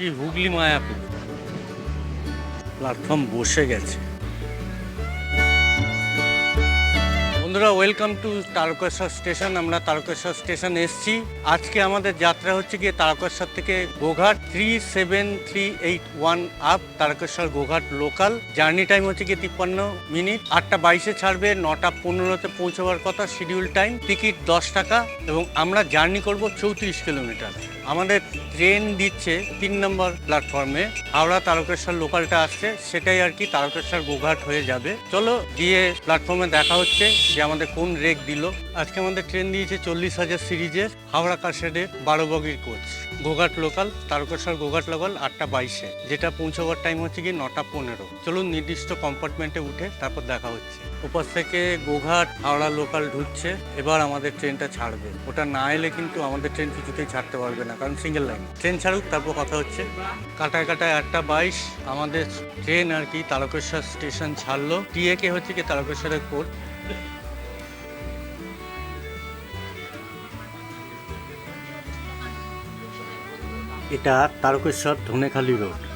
কি হুগলি মায়াপুর। প্ল্যাটফর্ম বসে গেছে। বন্ধুরা ওয়েলকাম টু তারকেশ্বর স্টেশন আমরা তারকেশ্বর স্টেশন এসছি। আজকে আমাদের যাত্রা হচ্ছে গিয়ে তারকেশ্বর থেকে Goghat three seven three eight one up Tarakeswar Goghat local journey time হচ্ছে গিয়ে তিপ্পান্ন মিনিট আটটা বাইশে ছাড়বে, নটা পনেরোতে পৌঁছবার কথা শিডিউল টাইম টিকিট দশ টাকা এবং আমরা জার্নি করব চৌত্রিশ কিলোমিটার আমাদের ট্রেন দিচ্ছে তিন নম্বর প্ল্যাটফর্মে হাওড়া তারকেশ্বর লোকালটা আসছে, সেটাই আর কি তারকেশ্বর গোঘাট হয়ে যাবে। চলো গিয়ে প্ল্যাটফর্মে দেখা হচ্ছে যে আমাদের কোন রেক দিল। আজকে আমাদের ট্রেন দিয়েছে চল্লিশ হাজার সিরিজের হাওড়া কাশেডের বারো বগির coach. Goghat local Tarakeswar Goghat local আটটা বাইশে। যেটা পৌঁছবার টাইম হচ্ছে কি নটা পনেরো। চলুন নির্দিষ্ট কম্পার্টমেন্টে উঠে তারপর দেখা হচ্ছে। উপর থেকে গোঘাট, হাওড়া লোকাল ঢুকছে। এবার আমাদের ট্রেনটা ছাড়বে। ওটা না এলে কিন্তু আমাদের ট্রেন কিছুতেই ছাড়তে পারবে না, কারণ সিঙ্গেল লাইন ট্রেন ছাড়ুক, তারপর কথা হচ্ছে। কাটায় কাটায় আটটা বাইশ, আমাদের ট্রেন আর কি তারকেশ্বর স্টেশন ছাড়লো। টিএকে হচ্ছে কি তারকেশ্বরের কোর্ট। এটা তারকেশ্বর ধনেখালি রোড।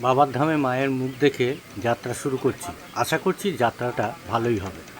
বাবার ধামে মায়ের মুখ দেখে যাত্রা শুরু করছি। আশা করছি যাত্রাটা ভালোই হবে।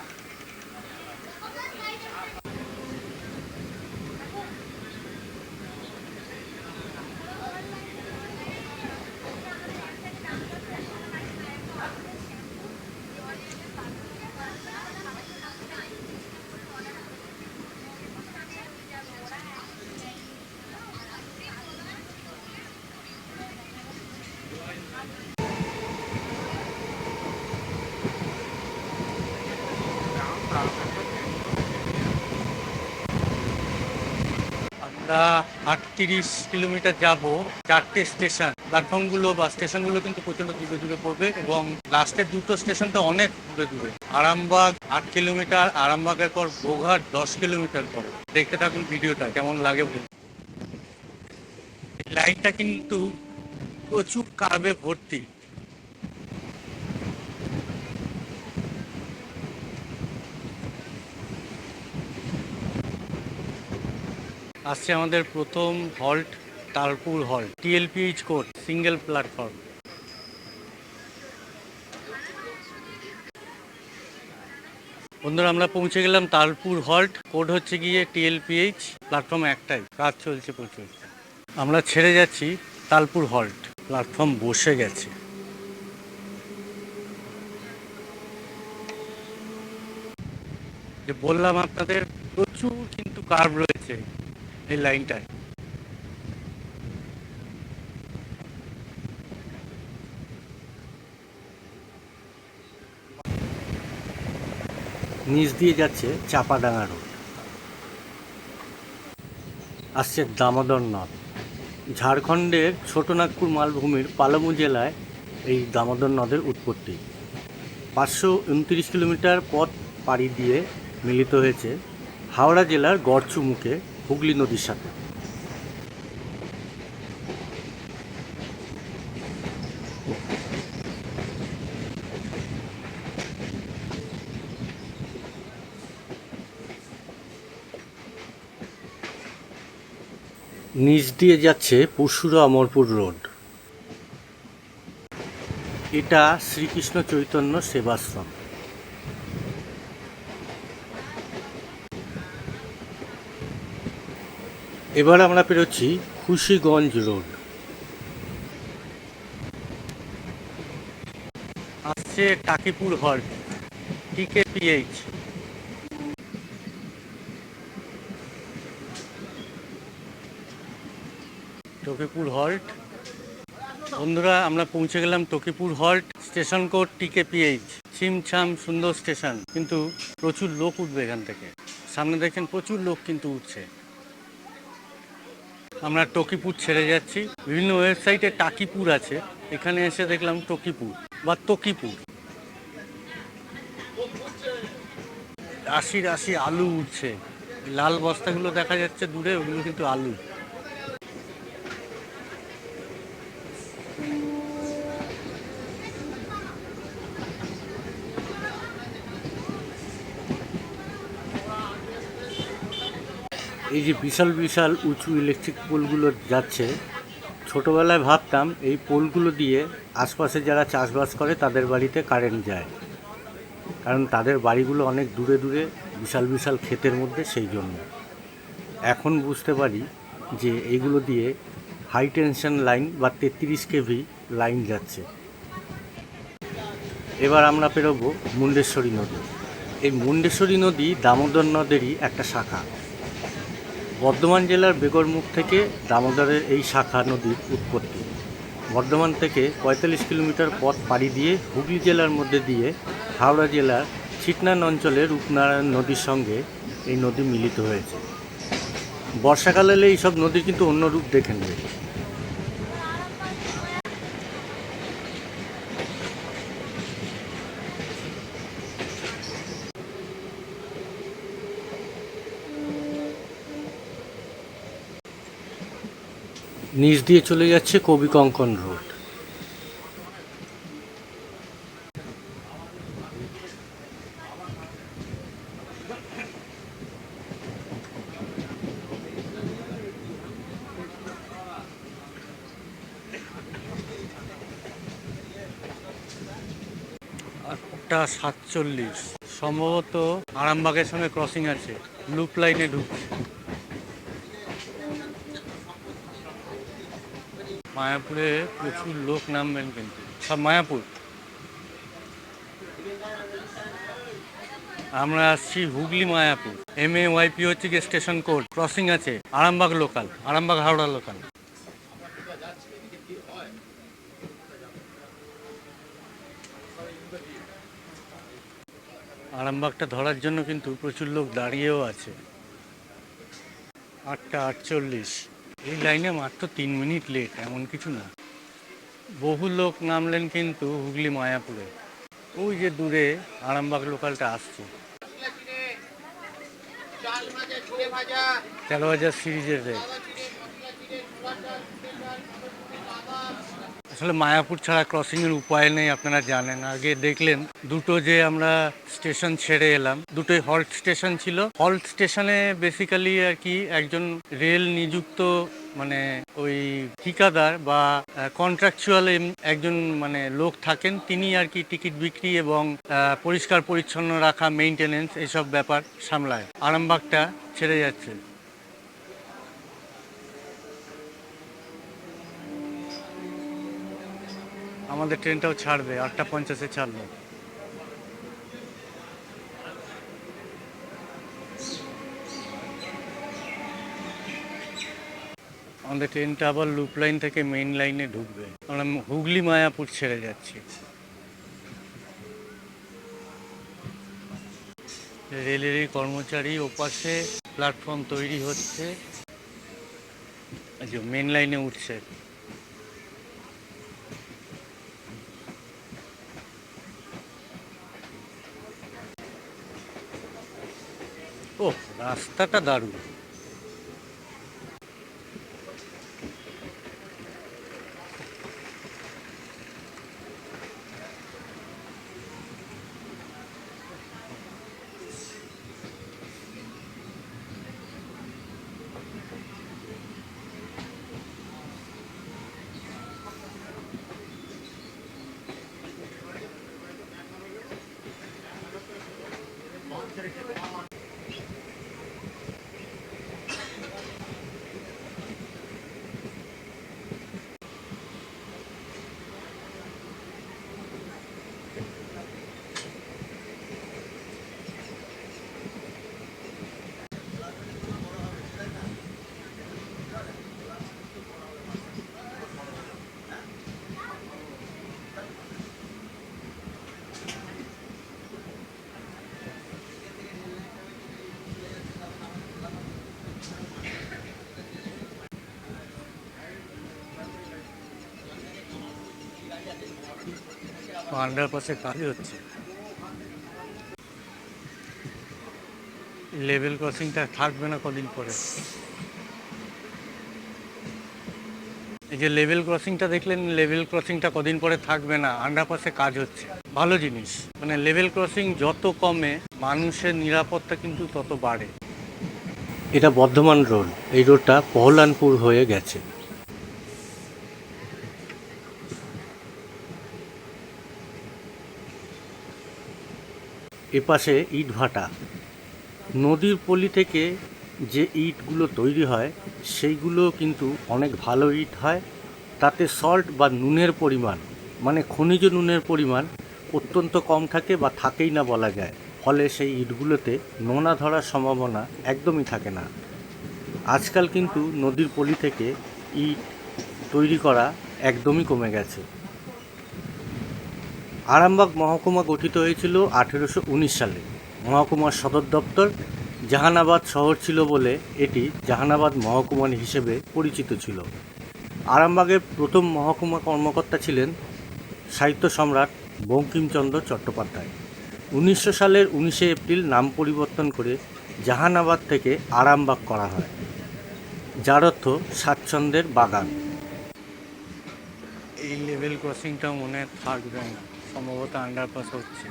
আমরা আটত্রিশ কিলোমিটার যাব চারটে স্টেশন। প্ল্যাটফর্মগুলো বা স্টেশনগুলো কিন্তু প্রচণ্ড দূরে দূরে পড়বে এবং লাস্টের দুটো স্টেশন তো অনেক দূরে দূরে। আরামবাগ আট কিলোমিটার, আরামবাগের পর বোঘাট দশ কিলোমিটার পর। দেখতে থাকুন ভিডিওটা, কেমন লাগে বলুন। লাইনটা কিন্তু প্রচুর কার্বে ভর্তি। আসছে আমাদের প্রথম halt, Talpur halt, T L P H code, single platform. বন্ধুরা, আমরা পৌঁছে গেলাম তালপুর হল্ট। কোড হচ্ছে গিয়ে টিএলপিএইচ, প্ল্যাটফর্ম একটাই। কাজ চলছে প্রচুর। আমরা ছেড়ে যাচ্ছি তালপুর হল্ট। প্ল্যাটফর্ম বসে গেছে। যে বললাম আপনাদের, প্রচুর কিন্তু কার্ভ রয়েছে। এই লাইনটায়। নিচ দিয়ে যাচ্ছে চাপাডাঙ্গা রোড। আসছে দামোদর নদ। ঝাড়খণ্ডের ছোটনাগপুর মালভূমির পালামু জেলায় এই দামোদর নদের উৎপত্তি। পাঁচশো উনত্রিশ কিলোমিটার পথ পাড়ি দিয়ে মিলিত হয়েছে হাওড়া জেলার গড়চু মুখে হুগলি নদীর সাথে। নিচ দিয়ে যাচ্ছে পরশুরা অমরপুর রোড। এটা শ্রীকৃষ্ণ চৈতন্য সেবাশ্রম। এবার আমরা পেরোচ্ছি খুশিগঞ্জ রোড। আসছে টাকিপুর হল টিকে পিএইচ টকিপুর হল্ট বন্ধুরা, আমরা পৌঁছে গেলাম Tokipur halt station code T K P H ছিমছাম সুন্দর স্টেশন। কিন্তু প্রচুর লোক উঠবে এখান থেকে। সামনে দেখছেন প্রচুর লোক কিন্তু উঠছে। আমরা টকিপুর ছেড়ে যাচ্ছি। বিভিন্ন ওয়েবসাইটে টাকিপুর আছে। এখানে এসে দেখলাম টকিপুর বা তকিপুর। রাশি রাশি আলু উঠছে। লাল বস্তাগুলো দেখা যাচ্ছে দূরে, ওগুলো কিন্তু আলু। এই যে বিশাল বিশাল উঁচু ইলেকট্রিক পোলগুলো যাচ্ছে, ছোটোবেলায় ভাবতাম এই পোলগুলো দিয়ে আশপাশে যারা চাষবাস করে তাদের বাড়িতে কারেন্ট যায়। কারণ তাদের বাড়িগুলো অনেক দূরে দূরে বিশাল বিশাল ক্ষেতের মধ্যে সেই জন্য। এখন বুঝতে পারি যে এইগুলো দিয়ে হাই টেনশন লাইন বা তেত্রিশ কেভি লাইন যাচ্ছে। এবার আমরা পেরোবো মুন্ডেশ্বরী নদী। এই মুন্ডেশ্বরী নদী দামোদর নদেরই একটা শাখা। বর্ধমান জেলার বেগরমুখ থেকে দামোদরের এই শাখা নদীর উৎপত্তি। বর্ধমান থেকে পঁয়তাল্লিশ কিলোমিটার পথ পাড়ি দিয়ে হুগলি জেলার মধ্যে দিয়ে হাওড়া জেলার ছিটনান অঞ্চলে রূপনারায়ণ নদীর সঙ্গে এই নদী মিলিত হয়েছে। বর্ষাকালে এইসব নদী কিন্তু অন্য রূপ দেখেন নেবে নিচ দিয়ে চলে যাচ্ছে কবি কঙ্কন রোড। আটটা সাতচল্লিশ। সম্ভবত আরামবাগের সঙ্গে ক্রসিং আছে। লুপ লাইনে ঢুকছে। মায়াপুরে প্রচুর লোক নামবেন কিন্তু, সব মায়াপুর। আমরা আসছি Hooghly Mayapur. M A Y P হচ্ছে গিয়ে স্টেশন কোড, ক্রসিং আছে আরামবাগ লোকাল, আরামবাগ হাওড়া লোকাল। আরামবাগটা ধরার জন্য কিন্তু প্রচুর লোক দাঁড়িয়েও আছে। আটটা আটচল্লিশ। এই লাইনে মাত্র তিন মিনিট লেট এমন কিছু না। বহু লোক নামলেন কিন্তু হুগলি মায়াপুরে। ওই যে দূরে আরামবাগ লোকালটা আসছে। তেরো হাজার সিরিজের রেট। আসলে মায়াপুর ছাড়া ক্রসিংয়ের উপায় নেই, আপনারা জানেন। আগে দেখলেন, দুটো যে আমরা স্টেশন ছেড়ে এলাম, দুটোই হল্ট স্টেশন ছিল। হল্ট স্টেশনে বেসিক্যালি আর কি একজন রেল নিযুক্ত মানে ওই ঠিকাদার বা কন্ট্রাকচুয়াল একজন মানে লোক থাকেন। তিনি আর কি টিকিট বিক্রি এবং পরিষ্কার পরিচ্ছন্ন রাখা মেইনটেনেন্স এসব ব্যাপার সামলায়। আরামবাগটা ছেড়ে যাচ্ছে। আমাদের ট্রেনটাও ছাড়বে, আটটা পঞ্চাশে ছাড়বে আমাদের ট্রেনটা আবার লুপ লাইন থেকে মেইন লাইনে ঢুকবে। আমরা হুগলি, মায়াপুর ছেড়ে যাচ্ছি। রেলেরই কর্মচারী ওপাশে প্ল্যাটফর্ম তৈরি হচ্ছে। মেন লাইনে উঠছে ও রাস্তাটা দারুণ। আন্ডারপাসে কাজ হচ্ছে। লেভেল ক্রসিংটা থাকবে না কদিন পরে। এই যে লেভেল ক্রসিংটা দেখলেন, লেভেল ক্রসিংটা কদিন পরে থাকবে না, আন্ডারপাসে কাজ হচ্ছে। ভালো জিনিস মানে লেভেল ক্রসিং যত কমে, মানুষের নিরাপত্তা কিন্তু তত বাড়ে। এটা বর্ধমান রোড, এই রোডটা পহলানপুর হয়ে গেছে। এপাশে ইট ভাটা। নদীর পলি থেকে যে ইটগুলো তৈরি হয় সেইগুলো কিন্তু অনেক ভালো ইট হয়। তাতে সল্ট বা নুনের পরিমাণ মানে খনিজ নুনের পরিমাণ অত্যন্ত কম থাকে বা থাকেই না বলা যায়। ফলে সেই ইটগুলোতে নোনা ধরার সম্ভাবনা একদমই থাকে না। আজকাল কিন্তু নদীর পলি থেকে ইট তৈরি করা একদমই কমে গেছে। আরামবাগ মহকুমা গঠিত হয়েছিল আঠেরোশো উনিশ সালে। মহকুমার সদর দপ্তর জাহানাবাদ শহর ছিল বলে এটি জাহানাবাদ মহকুমা হিসেবে পরিচিত ছিল। আরামবাগের প্রথম মহকুমা কর্মকর্তা ছিলেন সাহিত্য সম্রাট বঙ্কিমচন্দ্র চট্টোপাধ্যায়। উনিশশো সালের উনিশে এপ্রিল নাম পরিবর্তন করে জাহানাবাদ থেকে আরামবাগ করা হয়। যার অর্থ স্বাচ্ছন্দ্যের বাগান। এই লেভেল ক্রসিংটা মনে থাকবে না সম্ভবত আন্ডারপাস হচ্ছে।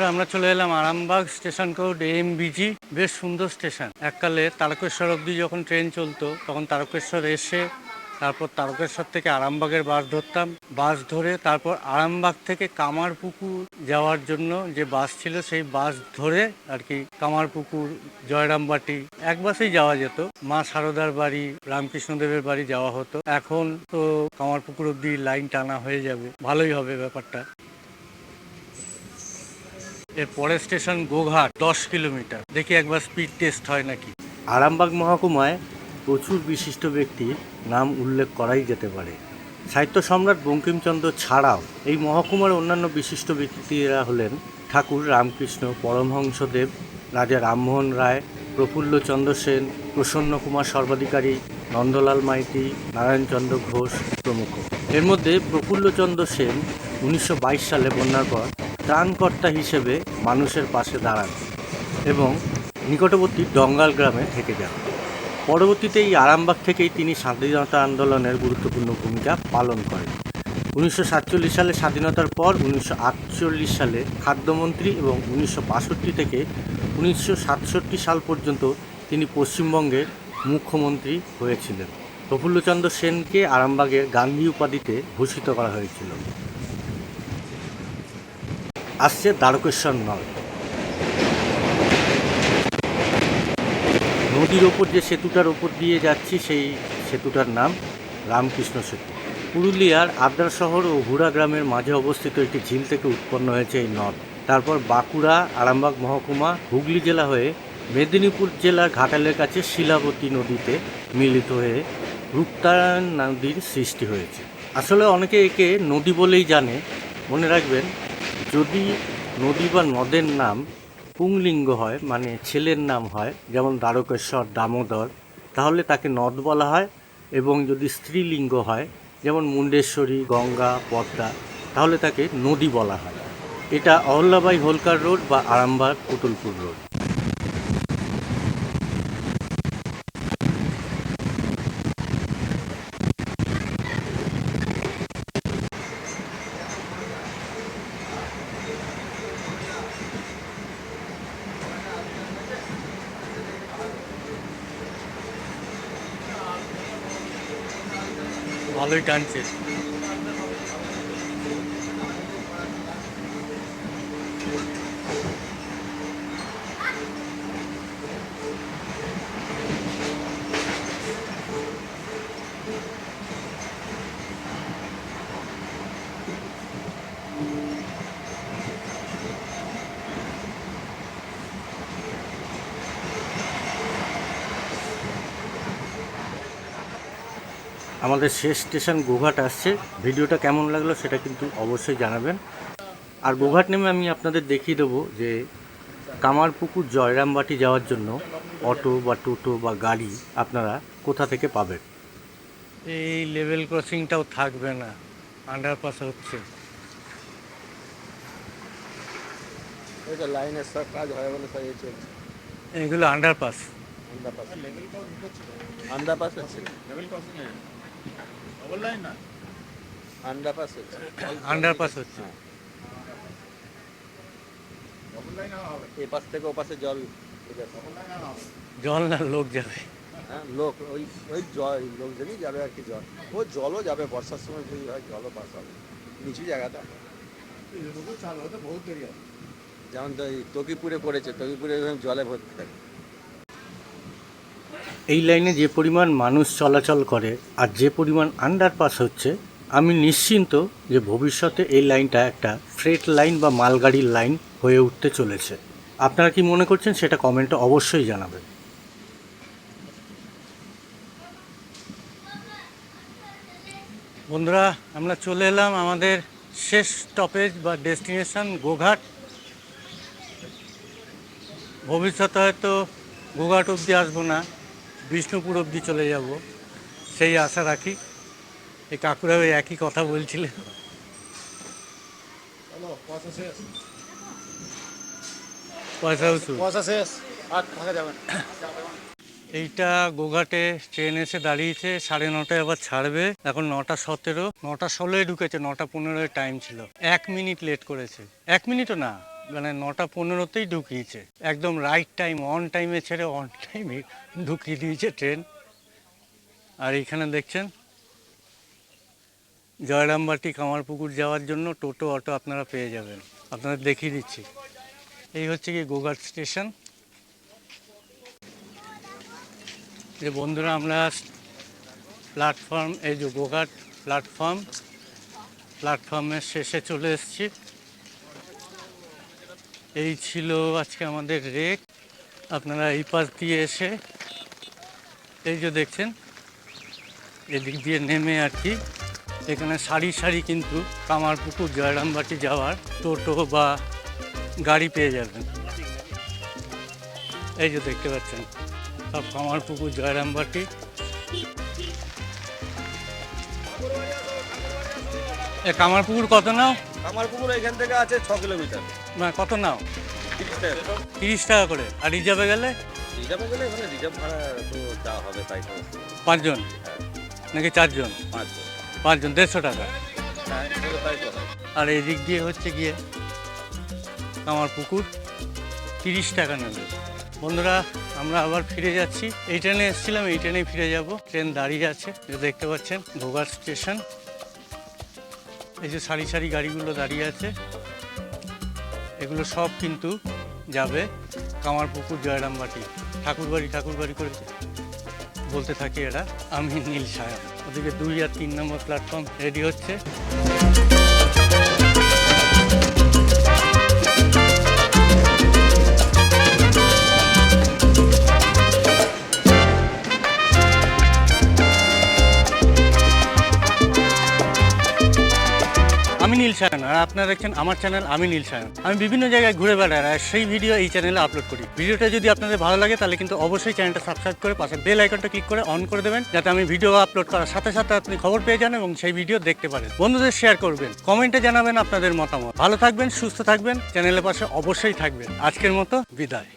বন্ধুরা, আমরা চলে এলাম আরামবাগ স্টেশন কোড এমবিজি বেশ সুন্দর স্টেশন। এককালে তারকেশ্বর অবধি যখন ট্রেন চলতো, তখন তারকেশ্বর এসে তারপর তারকেশ্বর থেকে আরামবাগের বাস ধরতাম। বাস ধরে তারপর আরামবাগ থেকে কামারপুকুর যাওয়ার জন্য যে বাস ছিল, সেই বাস ধরে আর কি কামারপুকুর, জয়রামবাটি, এক বাসেই যাওয়া যেত। মা সারদার বাড়ি, রামকৃষ্ণদেবের বাড়ি যাওয়া হতো। এখন তো কামারপুকুর অবধি লাইন টানা হয়ে যাবে। ভালোই হবে ব্যাপারটা। এর পরের স্টেশন গোঘাট, দশ কিলোমিটার। দেখি একবার স্পিড টেস্ট হয় নাকি। আরামবাগ মহকুমায় প্রচুর বিশিষ্ট ব্যক্তির নাম উল্লেখ করাই যেতে পারে। সাহিত্য সম্রাট বঙ্কিমচন্দ্র ছাড়াও এই মহকুমার অন্যান্য বিশিষ্ট ব্যক্তিরা হলেন ঠাকুর রামকৃষ্ণ, পরমহংসদেব, রাজা রামমোহন রায় প্রফুল্লচন্দ্র সেন, প্রসন্ন কুমার সর্বাধিকারী, নন্দলাল মাইতি নারায়ণচন্দ্র ঘোষ প্রমুখ। এর মধ্যে প্রফুল্লচন্দ্র সেন উনিশশো বাইশ সালে বন্যার পর ত্রাণকর্তা হিসেবে মানুষের পাশে দাঁড়ান এবং নিকটবর্তী ডঙ্গাল গ্রামে থেকে যান। পরবর্তীতে এই আরামবাগ থেকেই তিনি স্বাধীনতা আন্দোলনের গুরুত্বপূর্ণ ভূমিকা পালন করেন। উনিশশো সাতচল্লিশ সালে স্বাধীনতার পর উনিশশো আটচল্লিশ সালে খাদ্যমন্ত্রী এবং উনিশশো বাষট্টি থেকে উনিশশো সাতষট্টি সাল পর্যন্ত তিনি পশ্চিমবঙ্গের মুখ্যমন্ত্রী হয়েছিলেন। প্রফুল্লচন্দ্র সেনকে আরামবাগের গান্ধী উপাধিতে ভূষিত করা হয়েছিল। আসছে দ্বারকেশ্বর নদ। নদীর ওপর যে সেতুটার ওপর দিয়ে যাচ্ছি, সেই সেতুটার নাম রামকৃষ্ণ সেতু। পুরুলিয়ার আদ্রা শহর ও হুড়া গ্রামের মাঝে অবস্থিত একটি ঝিল থেকে উৎপন্ন হয়েছে এই নদ। তারপর বাঁকুড়া, আরামবাগ মহকুমা, হুগলি জেলা হয়ে মেদিনীপুর জেলার ঘাটালের কাছে শিলাবতী নদীতে মিলিত হয়ে রূপতারায়ণ নদীর সৃষ্টি হয়েছে। আসলে অনেকে একে নদী বলেই জানে। মনে রাখবেন যদি নদী বা নদের নাম পুংলিঙ্গ হয় মানে ছেলের নাম হয়, যেমন দ্বারকেশ্বর, দামোদর, তাহলে তাকে নদ বলা হয়। এবং যদি স্ত্রীলিঙ্গ হয়, যেমন মুন্ডেশ্বরী, গঙ্গা, পদ্মা, তাহলে তাকে নদী বলা হয়। এটা অহল্যাবাই হোলকার রোড বা আরামবাগ, পুতুলপুর রোড। ভালোই টানছে আমাদের শেষ স্টেশন গোঘাট আসছে। ভিডিওটা কেমন লাগল সেটা কিন্তু অবশ্যই জানাবেন। আর গোঘাট নেমে আমি আপনাদের দেখিয়ে দেবো যে কামারপুকুর জয়রামবাটি যাওয়ার জন্য অটো বা টোটো বা গাড়ি আপনারা কোথা থেকে পাবেন? এই লেভেল ক্রসিংটাও থাকবে না আন্ডারপাস হচ্ছে। লাইনের সব কাজ হয় বলে তাই চলছে। এগুলো আন্ডারপাস। আন্ডারপাস। আন্ডারপাস হচ্ছে। আন্ডারপাস হচ্ছে। আন্ডারপাস হচ্ছে এ পাশ থেকে ও পাশে জল জল না লোক যাবে। হ্যাঁ লোক ওই ওই জল লোকজনই যাবে আর কি জল। ও জলও যাবে বর্ষার সময় যদি হয় জলও পাস হবে। নিচু জায়গাটা। যেমন তো এই তকিপুরে পড়েছে তকিপুরে জলে ভর্তি থাকে। এই লাইনে যে পরিমাণ মানুষ চলাচল করে আর যে পরিমাণ আন্ডারপাস হচ্ছে, আমি নিশ্চিন্ত যে ভবিষ্যতে এই লাইনটা একটা ফ্রেট লাইন বা মালগাড়ির লাইন হয়ে উঠতে চলেছে। আপনারা কি মনে করছেন সেটা কমেন্টে অবশ্যই জানাবেন। বন্ধুরা, আমরা চলে এলাম আমাদের শেষ স্টপেজ বা ডেস্টিনেশন গোঘাট। ভবিষ্যতে হয়তো গোঘাট অবধি আসব না। বিষ্ণুপুর অবধি চলে যাব। সেই আশা রাখি। এই কাকুরা ওই একই কথা বলছিলেন। পয়সা পয়সা শেষ। আর থাকা যাবে এইটা গোঘাটে ট্রেন এসে দাঁড়িয়েছে সাড়ে নটায় আবার ছাড়বে। এখন নটা সতেরো নটা ষোলোয় ঢুকেছে নটা পনেরোয় টাইম ছিল। এক মিনিট লেট করেছে। এক মিনিটও না। মানে নটা পনেরোতেই ঢুকিয়েছে। একদম রাইট টাইম অন টাইমে ছেড়ে অন টাইমে ঢুকিয়ে দিয়েছে ট্রেন আর এইখানে দেখছেন, জয়রামবাটি কামারপুকুর যাওয়ার জন্য টোটো, অটো আপনারা পেয়ে যাবেন। আপনাদের দেখিয়ে দিচ্ছি। এই হচ্ছে কি গোঘাট স্টেশন। যে বন্ধুরা, আমরা প্ল্যাটফর্ম এই যে গোঘাট প্ল্যাটফর্ম প্ল্যাটফর্মের শেষে চলে এসেছি। এই ছিল আজকে আমাদের রেক। আপনারা এই পাশ দিয়ে এসে, এই যে দেখছেন, এদিক দিয়ে নেমে আর কি। এখানে সারি সারি কিন্তু কামারপুকুর, জয়রামবাটি যাওয়ার টোটো বা গাড়ি পেয়ে যাবেন। এই যে দেখতে পাচ্ছেন, সব কামারপুকুর, জয়রামবাটি। এ কামারপুকুর কত নাও? আমার পুকুর এখান থেকে আছে ছ কিলোমিটার। না কত নাও? তিরিশ টাকা করে। আর রিজার্ভে গেলে? রিজার্ভে গেলে এখানে রিজার্ভ ভাড়া তো যা হবে তাই তো। পাঁচজন? নাকি চারজন? পাঁচ পাঁচজন দেড়শো টাকা। হ্যাঁ। আর এই দিক দিয়ে হচ্ছে গিয়ে আমার পুকুর তিরিশ টাকা নেবে। বন্ধুরা আমরা আবার ফিরে যাচ্ছি। এই ট্রেনে এসেছিলাম এই ট্রেনেই ফিরে যাব। ট্রেন দাঁড়িয়ে আছে যে দেখতে পাচ্ছেন ভোগার স্টেশন। এই যে সারি সারি গাড়িগুলো দাঁড়িয়ে আছে। এগুলো সব কিন্তু যাবে কামারপুকুর জয়রামবাটি। ঠাকুরবাড়ি ঠাকুরবাড়ি করে বলতে থাকি এরা, আমি নীল সায়ন। ওদিকে দুই আর তিন নম্বর প্ল্যাটফর্ম রেডি হচ্ছে। সায়ন, আর আপনারা দেখছেন আমার চ্যানেল আমি নীল সায়ন। আমি বিভিন্ন জায়গায় ঘুরে বেড়াই, আর সেই ভিডিও এই চ্যানেলে আপলোড করি। ভিডিওটা যদি আপনাদের ভালো লাগে, তাহলে কিন্তু অবশ্যই চ্যানেলটা সাবস্ক্রাইব করে পাশে বেল আইকনটা ক্লিক করে অন করে দেবেন, যাতে আমি ভিডিও আপলোড করার সাথে সাথে আপনি খবর পেয়ে যান এবং সেই ভিডিও দেখতে পারেন। বন্ধুদের শেয়ার করবেন কমেন্টে জানাবেন আপনাদের মতামত। ভালো থাকবেন, সুস্থ থাকবেন, চ্যানেলের পাশে অবশ্যই থাকবেন। আজকের মতো বিদায়।